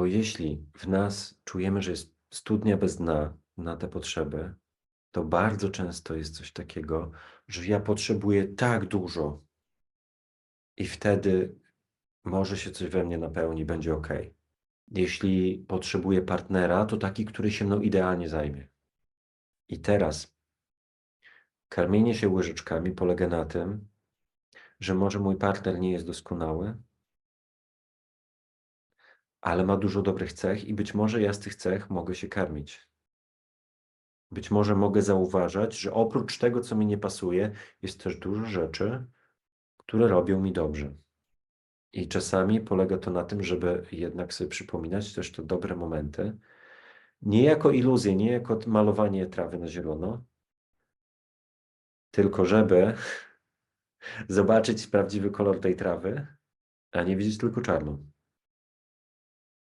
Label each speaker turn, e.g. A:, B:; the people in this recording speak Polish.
A: Bo jeśli w nas czujemy, że jest studnia bez dna na te potrzeby, to bardzo często jest coś takiego, że ja potrzebuję tak dużo i wtedy może się coś we mnie napełni, będzie ok. Jeśli potrzebuję partnera, to taki, który się mną idealnie zajmie. I teraz karmienie się łyżeczkami polega na tym, że może mój partner nie jest doskonały, ale ma dużo dobrych cech i być może ja z tych cech mogę się karmić. Być może mogę zauważać, że oprócz tego, co mi nie pasuje, jest też dużo rzeczy, które robią mi dobrze. I czasami polega to na tym, żeby jednak sobie przypominać też te dobre momenty, nie jako iluzję, nie jako malowanie trawy na zielono, tylko żeby zobaczyć prawdziwy kolor tej trawy, a nie widzieć tylko czarną.